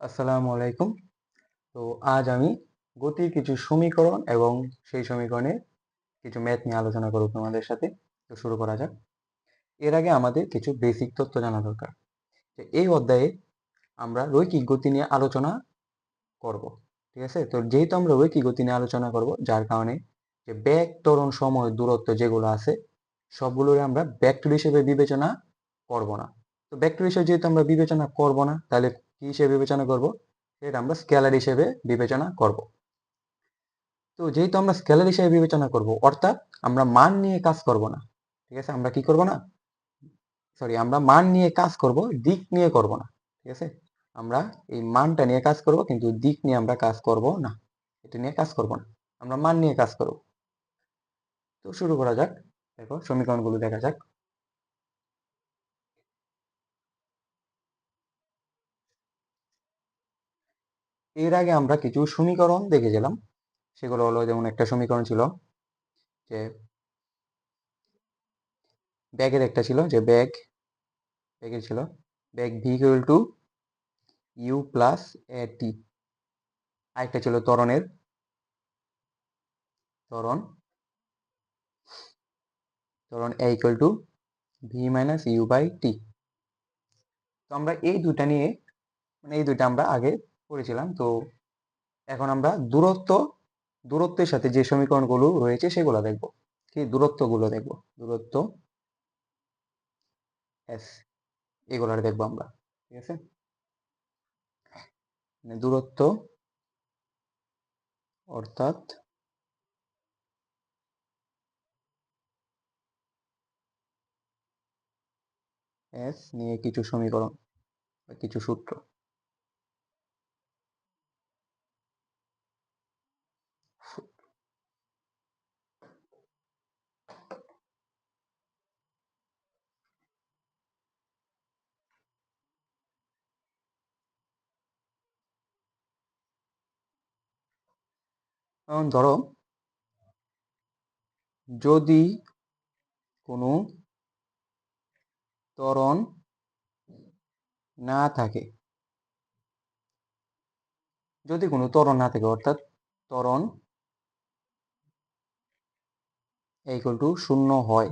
আসসালামু আলাইকুম। তো আজ আমি গতির কিছু সমীকরণ এবং সেই সমীকরণে কিছু ম্যাথ নিয়ে আলোচনা করব তোমাদের সাথে। তো শুরু করা যাক। এর আগে আমাদের কিছু বেসিক তথ্য জানা দরকার। এই অধ্যায়ে আমরা রৈখিক গতি নিয়ে আলোচনা করব, ঠিক আছে? তো যেহেতু আমরা রৈখিক গতি নিয়ে আলোচনা করব, যার কারণে যে ব্যাগ ত্বরণ সময় দূরত্ব যেগুলো আছে সবগুলোরে আমরা ভেক্টর হিসেবে বিবেচনা করব না। তো ভেক্টর হিসেবে যেহেতু আমরা বিবেচনা করব না, তাহলে কি হিসেবে বিবেচনা করব? সেটা আমরা স্কেলার হিসেবে বিবেচনা করব। তো যেহেতু আমরা স্কেলার হিসেবে বিবেচনা করব, অর্থাৎ আমরা মান নিয়ে কাজ করব না। ঠিক আছে? আমরা কি করব না? সরি আমরা মান নিয়ে কাজ করব, দিক নিয়ে করব না। ঠিক আছে? আমরা এই মানটা নিয়ে কাজ করব, কিন্তু দিক নিয়ে আমরা কাজ করব না। এটা নিয়ে কাজ করব না। আমরা মান নিয়ে কাজ করব। তো শুরু করা যাক। দেখো, সমীকরণগুলো দেখা যাক। এর আগে আমরা কিছু সমীকরণ দেখেছিলাম। সেগুলো হলো যেমন একটা সমীকরণ ছিল যে ব্যাগের একটা ছিল যে ব্যাগ, ব্যাগের ছিল, bag V equal to U plus A T আরেকটা ছিল তরণের তরণ তরণ A equal to V minus U by T তো আমরা এই দুটা নিয়ে মানে এই দুইটা আমরা আগে পড়েছিলাম তো এখন আমরা দূরত্ব, দূরত্বের সাথে যে সমীকরণগুলো রয়েছে সেগুলো দেখব। কি? দূরত্বগুলো দেখব। দূরত্ব এস এগুলার দেখব আমরা। ঠিক আছে? মানে দূরত্ব অর্থাৎ এস নিয়ে কিছু সমীকরণ কিছু সূত্র। এখন ধরো, যদি কোনো ত্বরণ না থাকে, যদি কোনো ত্বরণ না থাকে, অর্থাৎ ত্বরণ ইকুয়াল টু শূন্য হয়